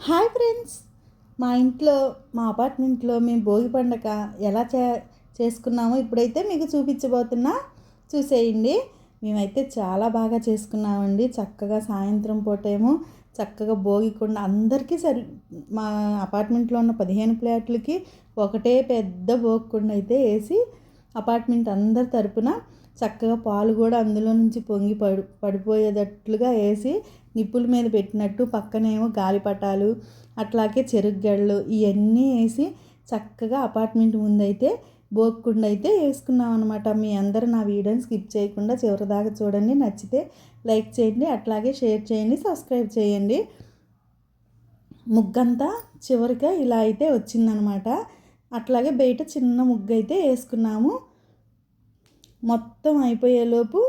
Hi friends. మా ఇంట్లో మా అపార్ట్మెంట్లో మేము భోగి పండగ ఎలా చే చేసుకున్నామో ఇప్పుడైతే మీకు చూపించబోతున్నా. చూసేయండి. మేమైతే చాలా బాగా చేసుకున్నామండి. చక్కగా సాయంత్రం పూట ఏమో చక్కగా భోగికుండా అందరికీ సరి మా అపార్ట్మెంట్లో ఉన్న పదిహేను ప్లేట్లకి ఒకటే పెద్ద భోగికుండా అయితే వేసి అపార్ట్మెంట్ అందరి తరపున చక్కగా పాలు కూడా అందులో నుంచి పొంగి పడి పడిపోయేటట్లుగా వేసి నిప్పుల మీద పెట్టినట్టు పక్కనేమో గాలిపటాలు అట్లాగే చెరుగ్గడలు ఇవన్నీ వేసి చక్కగా అపార్ట్మెంట్ ముందైతే బోక్కుండా అయితే వేసుకున్నాం అనమాట మీ అందరూ నా వీడియోని స్కిప్ చేయకుండా చివరిదాకా చూడండి. నచ్చితే లైక్ చేయండి అట్లాగే షేర్ చేయండి సబ్స్క్రైబ్ చేయండి. ముగ్గంతా చివరిగా ఇలా అయితే వచ్చిందనమాట అట్లాగే బయట చిన్న ముగ్గు అయితే వేసుకున్నాము. మొత్తం అయిపోయేలోపు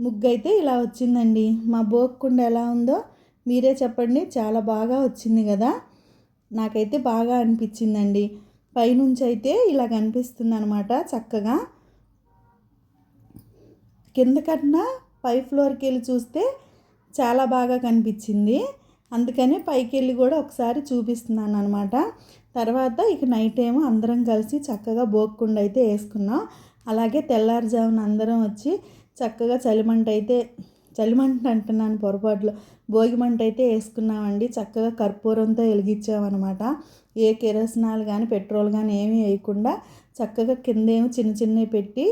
ముగ్గు అయితే ఇలా వచ్చిందండి. మా బోక్కుండ ఎలా ఉందో మీరే చెప్పండి. చాలా బాగా వచ్చింది కదా. నాకైతే బాగా అనిపించిందండి. పైనుంచి అయితే ఇలా కనిపిస్తుంది అనమాట చక్కగా. కింద కన్నా పై ఫ్లోర్కి వెళ్ళి చూస్తే చాలా బాగా కనిపించింది. అందుకనే పైకి వెళ్ళి కూడా ఒకసారి చూపిస్తున్నాను అనమాట తర్వాత ఇక నైట్ ఏమో అందరం కలిసి చక్కగా బోక్కుండా అయితే వేసుకున్నాం. అలాగే తెల్లారుజామున అందరం వచ్చి చక్కగా చలిమంట అయితే చలిమంట అంటున్నాను పొరపాటులో. భోగి మంట అయితే వేసుకున్నామండి. చక్కగా కర్పూరంతో వెలిగించామన్నమాట. ఏ కిరసనాలు కానీ పెట్రోల్ కానీ ఏమీ వేయకుండా చక్కగా కిందేమో చిన్న చిన్నవి పెట్టి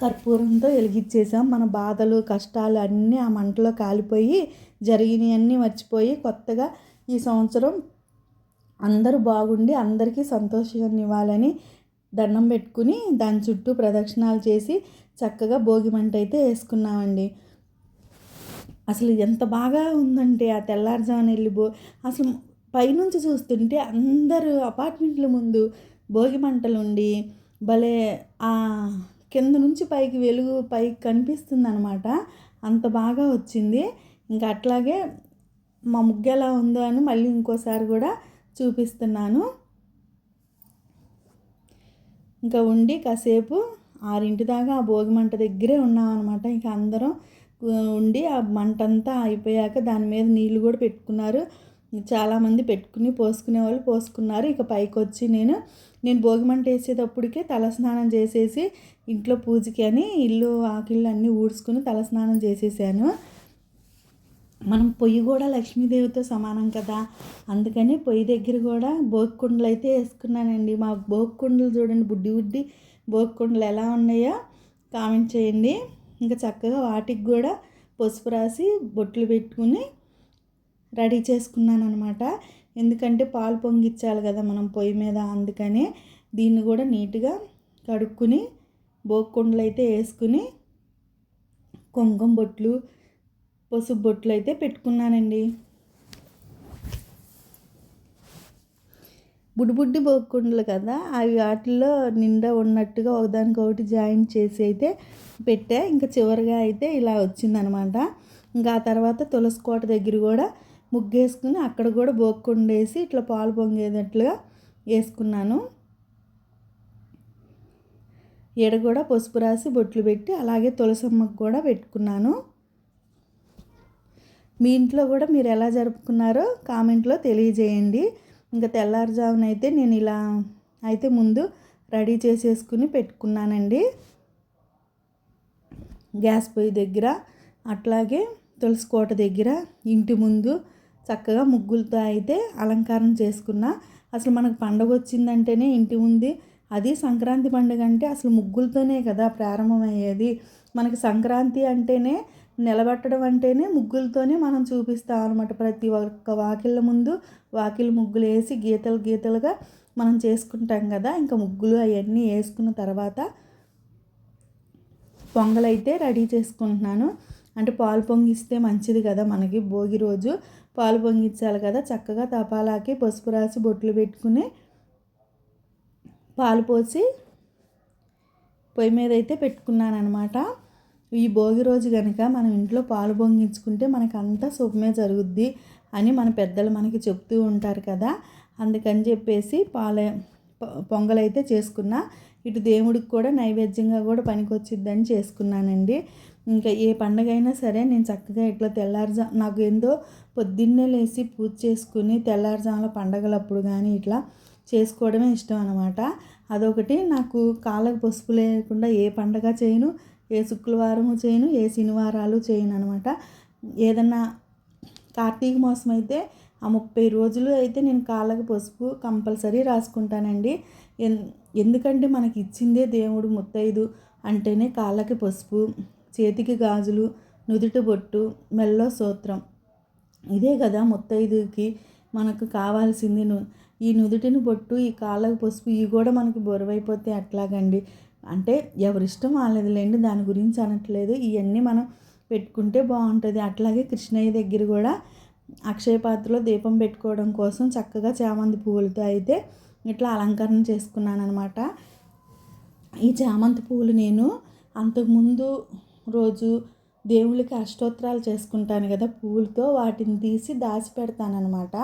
కర్పూరంతో వెలిగించేసాం. మన బాధలు కష్టాలు అన్నీ ఆ మంటలో కాలిపోయి జరిగినవన్నీ మర్చిపోయి కొత్తగా ఈ సంవత్సరం అందరూ బాగుండి అందరికీ సంతోషాన్ని ఇవ్వాలని దండం పెట్టుకుని దాని చుట్టూ ప్రదక్షిణాలు చేసి చక్కగా భోగి మంట అయితే వేసుకున్నామండి. అసలు ఎంత బాగా ఉందంటే ఆ తెల్లారుజామున వెళ్ళి బో అసలు పైనుంచి చూస్తుంటే అందరూ అపార్ట్మెంట్ల ముందు భోగి మంటలు ఉండి భలే ఆ కింద నుంచి పైకి వెలుగు పైకి కనిపిస్తుంది అనమాట అంత బాగా వచ్చింది. ఇంకా అట్లాగే మా ముగ్గు ఎలా ఉందో అని మళ్ళీ ఇంకోసారి కూడా చూపిస్తున్నాను. ఇంకా ఉండి కాసేపు ఆరింటి దాకా ఆ భోగి మంట దగ్గరే ఉన్నామన్నమాట. ఇంకా అందరం ఉండి ఆ మంట అంతా అయిపోయాక దాని మీద నీళ్ళు కూడా పెట్టుకున్నారు. చాలామంది పెట్టుకుని పోసుకునే వాళ్ళు పోసుకున్నారు. ఇక పైకి వచ్చి నేను నేను భోగిమంట వేసేటప్పటికే తలస్నానం చేసేసి ఇంట్లో పూజకి అని ఇల్లు ఆకిళ్ళు అన్నీ ఊడ్చుకుని తలస్నానం చేసేసాను. మనం పొయ్యి కూడా లక్ష్మీదేవితో సమానం కదా. అందుకని పొయ్యి దగ్గర కూడా భోగికుండలు అయితే వేసుకున్నానండి. మా భోగికుండలు చూడండి బుడ్డి బుడ్డి భోగికుండలు ఎలా ఉన్నాయో కామెంట్ చేయండి. ఇంకా చక్కగా వాటికి కూడా పసుపు రాసి బొట్లు పెట్టుకుని రెడీ చేసుకున్నాను అనమాట ఎందుకంటే పాలు పొంగిచ్చాలి కదా మనం పొయ్యి మీద అందుకని దీన్ని కూడా నీట్గా కడుక్కుని బోక్కుండలు అయితే వేసుకుని కుంకుమ బొట్లు పసుపు బొట్లు అయితే పెట్టుకున్నానండి. బుడ్బుడ్డి బొక్కుండలు కదా అవి వాటిల్లో నిండా ఉన్నట్టుగా ఒకదానికొకటి జాయిన్ చేసి అయితే పెట్టా. ఇంకా చివరిగా అయితే ఇలా వచ్చిందనమాట. ఇంకా ఆ తర్వాత తులసి కోట దగ్గర కూడా ముగ్గేసుకుని అక్కడ కూడా బొక్కుండేసి ఇట్లా పాలు పొంగేటట్లుగా వేసుకున్నాను. ఎడ కూడా పసుపు రాసి బొట్లు పెట్టి అలాగే తులసమ్మకు కూడా పెట్టుకున్నాను. మీ ఇంట్లో కూడా మీరు ఎలా జరుపుకున్నారో కామెంట్లో తెలియజేయండి. ఇంకా తెల్లారుజామున అయితే నేను ఇలా అయితే ముందు రెడీ చేసేసుకుని పెట్టుకున్నానండి. గ్యాస్ పొయ్యి దగ్గర అట్లాగే తులసి కోట దగ్గర ఇంటి ముందు చక్కగా ముగ్గులతో అయితే అలంకారం చేసుకున్నా. అసలు మనకు పండగ వచ్చిందంటేనే ఇంటి ముందు అది సంక్రాంతి పండుగ అంటే అసలు ముగ్గులతోనే కదా ప్రారంభమయ్యేది. మనకి సంక్రాంతి అంటేనే నిలబెట్టడం అంటేనే ముగ్గులతోనే మనం చూపిస్తాం అనమాట ప్రతి ఒక్క వాకిళ్ళ ముందు వాకిలి ముగ్గులు వేసి గీతలు గీతలుగా మనం చేసుకుంటాం కదా. ఇంకా ముగ్గులు అవన్నీ వేసుకున్న తర్వాత పొంగలైతే రెడీ చేసుకుంటున్నాను. అంటే పాలు పొంగిస్తే మంచిది కదా మనకి భోగి రోజు. పాలు పొంగించాలి కదా. చక్కగా తపాలాకి పసుపు రాసి బొట్లు పెట్టుకుని పాలు పోసి పొయ్యి మీద అయితే పెట్టుకున్నాను అనమాట ఈ భోగి రోజు కనుక మనం ఇంట్లో పాలు పొంగించుకుంటే మనకంతా శుభమే జరుగుద్ది అని మన పెద్దలు మనకి చెప్తూ ఉంటారు కదా. అందుకని చెప్పేసి పాల పొంగలైతే చేసుకున్నా ఇటు దేవుడికి కూడా నైవేద్యంగా కూడా పనికొచ్చిద్దని చేసుకున్నానండి. ఇంకా ఏ పండగ అయినా సరే నేను చక్కగా ఇట్లా తెల్లారుజా నాకు ఏందో పొద్దున్నే లేచి పూజ చేసుకుని తెల్లారుజాముల పండగలప్పుడు కానీ ఇట్లా చేసుకోవడమే ఇష్టం అనమాట అదొకటి నాకు కాళ్ళకు పసుపు లేకుండా ఏ పండగ చేయను ఏ శుక్రవారము చేయను ఏ శనివారాలు చేయను అనమాట ఏదన్నా కార్తీక మాసం అయితే ఆ ముప్పై రోజులు అయితే నేను కాళ్ళకు పసుపు కంపల్సరీ రాసుకుంటానండి. ఎందుకంటే మనకి ఇచ్చిందే దేవుడు ముత్తైదు అంటేనే కాళ్ళకి పసుపు చేతికి గాజులు నుదుటి బొట్టు మెల్లో సూత్రం. ఇదే కదా ముత్తైదుకి మనకు కావాల్సింది ఈ నుదుటిని బొట్టు ఈ కాళ్ళకు పసుపు ఇవి కూడా మనకి బొరువైపోతే అట్లాగండి. అంటే ఎవరిష్టం వాళ్ళదిలేండి దాని గురించి అనట్లేదు. ఇవన్నీ మనం పెట్టుకుంటే బాగుంటుంది. అట్లాగే కృష్ణయ్య దగ్గర కూడా అక్షయ పాత్రలో దీపం పెట్టుకోవడం కోసం చక్కగా చామంతి పువ్వులతో అయితే ఇట్లా అలంకరణ చేసుకున్నాను అనమాట ఈ చామంతి పువ్వులు నేను అంతకుముందు రోజు దేవుళ్ళకి అష్టోత్తరాలు చేసుకుంటాను కదా పువ్వులతో వాటిని తీసి దాచి పెడతానమాట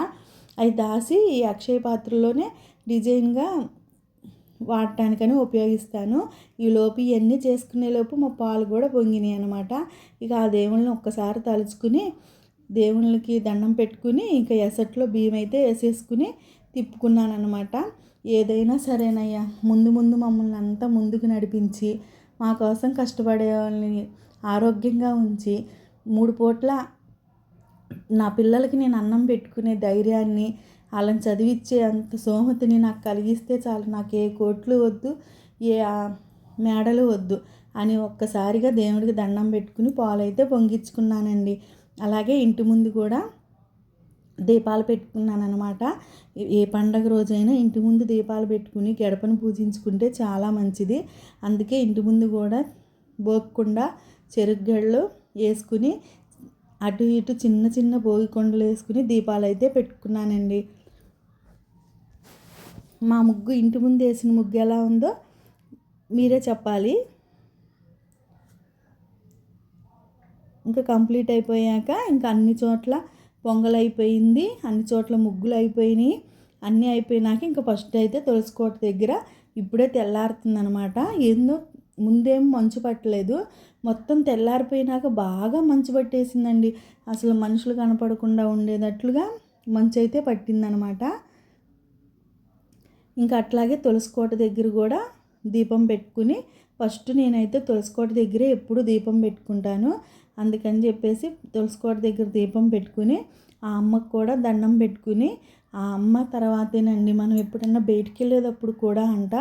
అవి దాసి ఈ అక్షయ పాత్రలోనే డిజైన్గా వాడటానికని ఉపయోగిస్తాను. ఈ లోపు ఇవన్నీ చేసుకునే లోపు మా పాలు కూడా పొంగినాయి అనమాట ఇక ఆ దేవుళ్ళని ఒక్కసారి తలుచుకుని దేవుళ్ళకి దండం పెట్టుకుని ఇంకా ఎసట్లో బియ్యం అయితే వేసేసుకుని తిప్పుకున్నాను అనమాట ఏదైనా సరేనయ్యా ముందు ముందు మమ్మల్ని అంతా ముందుకు నడిపించి మా కోసం కష్టపడే వాళ్ళని ఆరోగ్యంగా ఉంచి మూడు పూట్ల నా పిల్లలకి నేను అన్నం పెట్టుకునే ధైర్యాన్ని వాళ్ళని చదివిచ్చే అంత సోమతిని నాకు కలిగిస్తే చాలు. నాకు ఏ కోట్లు వద్దు ఏ మేడలు వద్దు అని ఒక్కసారిగా దేవుడికి దండం పెట్టుకుని పాలైతే పొంగించుకున్నానండి. అలాగే ఇంటి ముందు కూడా దీపాలు పెట్టుకున్నాను అనమాట ఏ పండగ రోజైనా ఇంటి ముందు దీపాలు పెట్టుకుని గడపను పూజించుకుంటే చాలా మంచిది. అందుకే ఇంటి ముందు కూడా బోక్కుండా చెరుగ్గళ్ళు వేసుకుని అటు ఇటు చిన్న చిన్న భోగి కొండలు వేసుకుని దీపాలు అయితే పెట్టుకున్నానండి. మా ముగ్గు ఇంటి ముందు వేసిన ముగ్గు ఎలా ఉందో మీరే చెప్పాలి. ఇంకా కంప్లీట్ అయిపోయాక ఇంకా అన్ని చోట్ల పొంగల్ అయిపోయింది అన్ని చోట్ల ముగ్గులు అయిపోయినాయి. అన్నీ అయిపోయినాక ఇంకా ఫస్ట్ అయితే తులసికోట దగ్గర ఇప్పుడే తెల్లారుతుందనమాట ఏందో ముందేం మంచు పట్టలేదు. మొత్తం తెల్లారిపోయినాక బాగా మంచు పట్టేసిందండి. అసలు మనుషులు కనపడకుండా ఉండేటట్లుగా మంచు అయితే పట్టిందనమాట ఇంకా అట్లాగే తులసికోట దగ్గర కూడా దీపం పెట్టుకుని ఫస్ట్ నేనైతే తులసికోట దగ్గరే ఎప్పుడు దీపం పెట్టుకుంటాను. అందుకని చెప్పేసి తులసికోట దగ్గర దీపం పెట్టుకుని ఆ అమ్మకు కూడా దండం పెట్టుకుని ఆ అమ్మ తర్వాతేనండి మనం ఎప్పుడన్నా బయటికి వెళ్ళేటప్పుడు కూడా అంట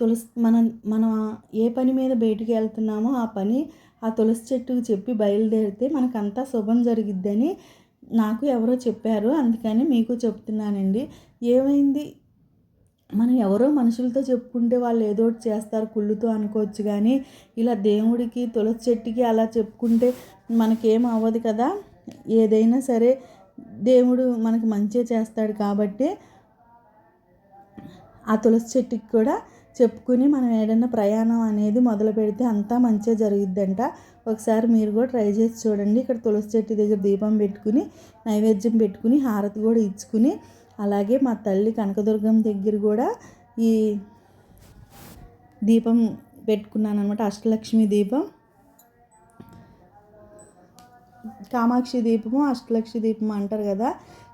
తులసి మనం మనం ఏ పని మీద బయటికి వెళ్తున్నామో ఆ పని ఆ తులసి చెట్టుకు చెప్పి బయలుదేరితే మనకంతా శుభం జరిగిద్దని నాకు ఎవరో చెప్పారు. అందుకని మీకు చెప్తున్నానండి. ఏమైంది? మనం ఎవరో మనుషులతో చెప్పుకుంటే వాళ్ళు ఏదో ఒకటి చేస్తారు కుళ్ళుతో అనుకోవచ్చు కానీ ఇలా దేవుడికి తులసి చెట్టుకి అలా చెప్పుకుంటే మనకేం అవ్వదు కదా. ఏదైనా సరే దేవుడు మనకు మంచిగా చేస్తాడు కాబట్టి ఆ తులసి చెట్టుకి కూడా చెప్పుకుని మనం ఏదైనా ప్రయాణం అనేది మొదలు పెడితే అంతా మంచిగా జరుగుద్దంట. ఒకసారి మీరు కూడా ట్రై చేసి చూడండి. ఇక్కడ తులసి చెట్టు దగ్గర దీపం పెట్టుకుని నైవేద్యం పెట్టుకుని హారతి కూడా ఇచ్చుకుని అలాగే మా తల్లి కనకదుర్గం దగ్గర కూడా ఈ దీపం పెట్టుకున్నాను అనమాట అష్టలక్ష్మి దీపం. కామాక్షి దీపము అష్టలక్ష్మి దీపం అంటారు కదా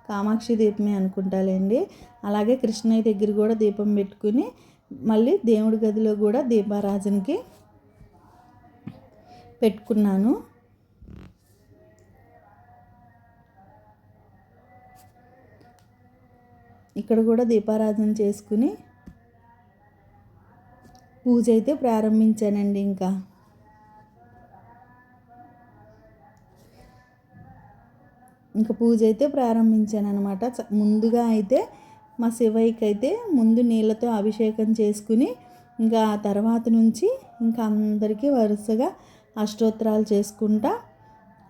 కామాక్షి దీపమే అనుకుంటాలేండి. అలాగే కృష్ణయ్య దగ్గర కూడా దీపం పెట్టుకుని మళ్ళీ దేవుడి గదిలో కూడా దీపారాజనకి పెట్టుకున్నాను. ఇక్కడ కూడా దీపారాధన చేసుకుని పూజ అయితే ప్రారంభించానండి ఇంకా. ఇంకా పూజ అయితే ప్రారంభించాను అనమాట ముందుగా అయితే మా శివయ్యకి అయితే ముందు నీళ్ళతో అభిషేకం చేసుకుని ఇంకా తర్వాత నుంచి ఇంకా అందరికీ వరుసగా అష్టోత్తరాలు చేసుకుంటా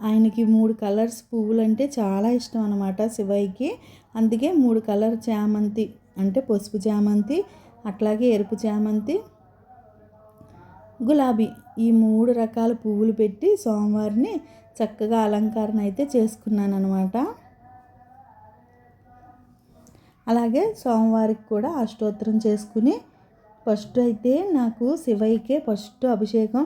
ఆయనకి మూడు కలర్స్ పువ్వులు అంటే చాలా ఇష్టం అనమాట శివయ్యకి. అందుకే మూడు కలర్ చామంతి అంటే పసుపు చామంతి అట్లాగే ఎరుపు చామంతి గులాబీ ఈ మూడు రకాల పువ్వులు పెట్టి సోమవారిని చక్కగా అలంకరణ అయితే చేసుకున్నాను అనమాట అలాగే సోమవారికి కూడా అష్టోత్తరం చేసుకుని ఫస్ట్ అయితే నాకు శివయ్యకే ఫస్ట్ అభిషేకం.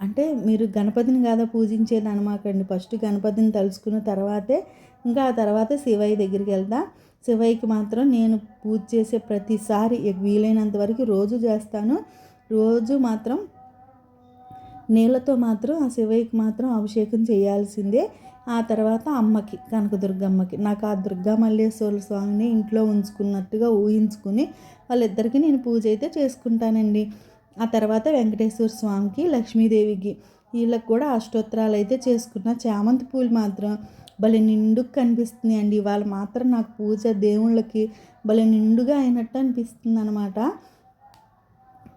అంటే మీరు గణపతిని కాదా పూజించేది అనమాకండి ఫస్ట్ గణపతిని తలుచుకున్న తర్వాతే ఇంకా ఆ తర్వాత శివయ్య దగ్గరికి వెళ్తా. శివయ్యకి మాత్రం నేను పూజ చేసే ప్రతిసారి వీలైనంత వరకు రోజు చేస్తాను. రోజు మాత్రం నీళ్ళతో మాత్రం ఆ శివయ్యకి మాత్రం అభిషేకం చేయాల్సిందే. ఆ తర్వాత అమ్మకి కనకదుర్గమ్మకి. నాకు ఆ దుర్గా మల్లేశ్వర స్వామిని ఇంట్లో ఉంచుకున్నట్టుగా ఊహించుకుని వాళ్ళిద్దరికీ నేను పూజ అయితే చేసుకుంటానండి. ఆ తర్వాత వెంకటేశ్వర స్వామికి లక్ష్మీదేవికి వీళ్ళకి కూడా అష్టోత్తరాలు అయితే చేసుకున్న. చామంతి పూలు మాత్రం భలే నిండుగా కనిపిస్తుంది అండి. ఇవాళ మాత్రం నాకు పూజ దేవుళ్ళకి భలే నిండుగా అయినట్టు అనిపిస్తుంది అనమాట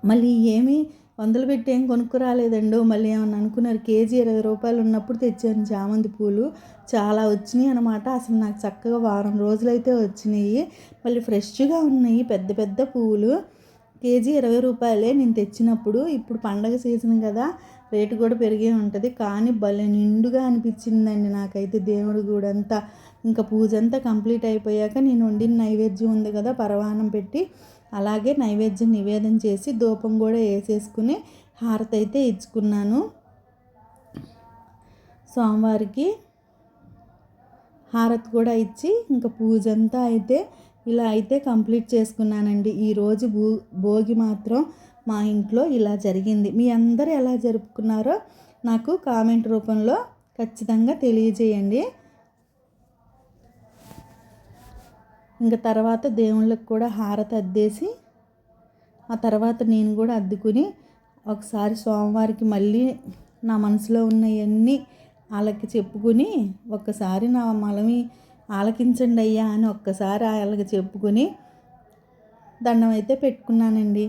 మళ్ళీ ఏమీ వందలు పెట్టి ఏం కొనుక్కురాలేదండో మళ్ళీ ఏమన్నా అనుకున్నారు. కేజీ ఇరవై రూపాయలు ఉన్నప్పుడు తెచ్చాను చామంతి పూలు. చాలా వచ్చినాయి అనమాట అసలు నాకు చక్కగా వారం రోజులైతే వచ్చినాయి. మళ్ళీ ఫ్రెష్గా ఉన్నాయి పెద్ద పెద్ద పువ్వులు కేజీ ఇరవై రూపాయలే నేను తెచ్చినప్పుడు. ఇప్పుడు పండగ సీజన్ కదా రేటు కూడా పెరిగే ఉంటుంది. కానీ భలే నిండుగా అనిపించిందండి నాకైతే దేవుడి గుడి అంతా. ఇంకా పూజ అంతా కంప్లీట్ అయిపోయాక నేను వండిన నైవేద్యం ఉంది కదా పరవానం పెట్టి అలాగే నైవేద్యం నివేదన చేసి ధూపం కూడా వేసేసుకుని హారతి అయితే ఇచ్చుకున్నాను. స్వామివారికి హారతి కూడా ఇచ్చి ఇంకా పూజ అంతా అయితే ఇలా అయితే కంప్లీట్ చేసుకున్నానండి. ఈరోజు భూ భోగి మాత్రం మా ఇంట్లో ఇలా జరిగింది. మీ అందరూ ఎలా జరుపుకున్నారో నాకు కామెంట్ రూపంలో ఖచ్చితంగా తెలియజేయండి. ఇంకా తర్వాత దేవుళ్ళకి కూడా హారతి అద్దేసి ఆ తర్వాత నేను కూడా అద్దుకుని ఒకసారి సోమవారికి మళ్ళీ నా మనసులో ఉన్నవన్నీ వాళ్ళకి చెప్పుకుని ఒక్కసారి నా మలమి ఆలకించండి అయ్యా అని ఒక్కసారి వాళ్ళకి చెప్పుకొని దండం అయితే పెట్టుకున్నానండి.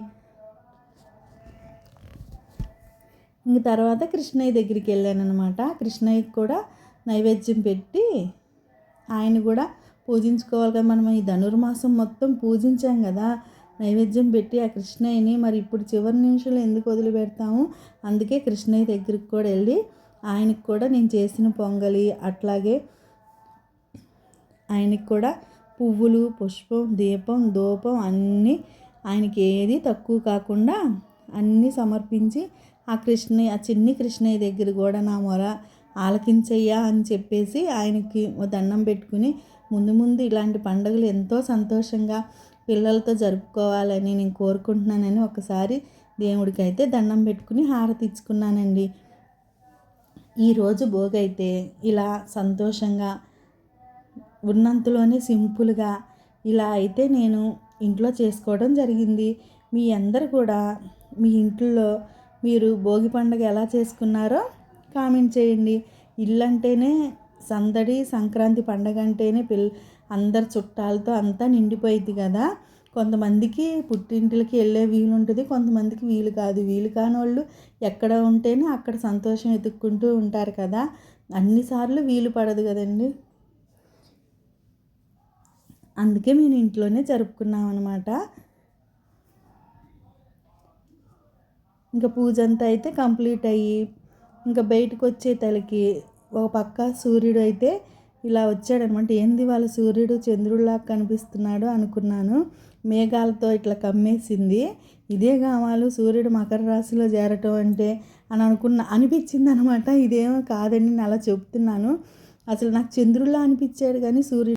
ఇంక తర్వాత కృష్ణయ్య దగ్గరికి వెళ్ళాను అనమాట కృష్ణయ్యకి కూడా నైవేద్యం పెట్టి ఆయన కూడా పూజించుకోవాలి కదా మనం ఈ ధనుర్మాసం మొత్తం పూజించాం కదా నైవేద్యం పెట్టి ఆ కృష్ణయ్యని మరి ఇప్పుడు చివరి నిమిషంలో ఎందుకు వదిలిపెడతాము? అందుకే కృష్ణయ్య దగ్గరికి కూడా వెళ్ళి ఆయనకి కూడా నేను చేసిన పొంగలి అట్లాగే ఆయనకి కూడా పువ్వులు పుష్పం దీపం ధూపం అన్నీ ఆయనకి ఏది తక్కువ కాకుండా అన్నీ సమర్పించి ఆ కృష్ణయ్య ఆ చిన్ని కృష్ణయ్య దగ్గర కూడా నా మొర ఆలకించయ్యా అని చెప్పేసి ఆయనకి దండం పెట్టుకుని ముందు ముందు ఇలాంటి పండుగలు ఎంతో సంతోషంగా పిల్లలతో జరుపుకోవాలని నేను కోరుకుంటున్నానని ఒకసారి దేవుడికి అయితే దండం పెట్టుకుని హారతి ఇచ్చుకున్నానండి. ఈరోజు భోగైతే ఇలా సంతోషంగా ఉన్నంతలోనే సింపుల్గా ఇలా అయితే నేను ఇంట్లో చేసుకోవడం జరిగింది. మీ అందరు కూడా మీ ఇంట్లో మీరు భోగి పండుగ ఎలా చేసుకున్నారో కామెంట్ చేయండి. ఇల్లు అంటేనే సందడి సంక్రాంతి పండగ అంటేనే పిల్ల అందరు చుట్టాలతో అంతా నిండిపోయింది కదా. కొంతమందికి పుట్టింటికి వెళ్ళే వీలు ఉంటుంది కొంతమందికి వీలు కాదు. వీలు కాని వాళ్ళు ఎక్కడ ఉంటేనే అక్కడ సంతోషం వెతుక్కుంటూ ఉంటారు కదా. అన్నిసార్లు వీలు పడదు కదండి. అందుకే మేము ఇంట్లోనే జరుపుకున్నాం అనమాట ఇంకా పూజ అంతా అయితే కంప్లీట్ అయ్యి ఇంకా బయటకు వచ్చే తలకి ఒక పక్క సూర్యుడు అయితే ఇలా వచ్చాడనమాట ఏంది వాళ్ళ సూర్యుడు చంద్రుడిలా కనిపిస్తున్నాడు అనుకున్నాను. మేఘాలతో ఇట్లా కమ్మేసింది. ఇదే కావాలి సూర్యుడు మకర రాశిలో చేరటం అంటే అని అనుకున్న అనిపించింది అనమాట ఇదేమో కాదని నేను అలా చెప్తున్నాను. అసలు నాకు చంద్రుడిలా అనిపించాడు కానీ సూర్యుడు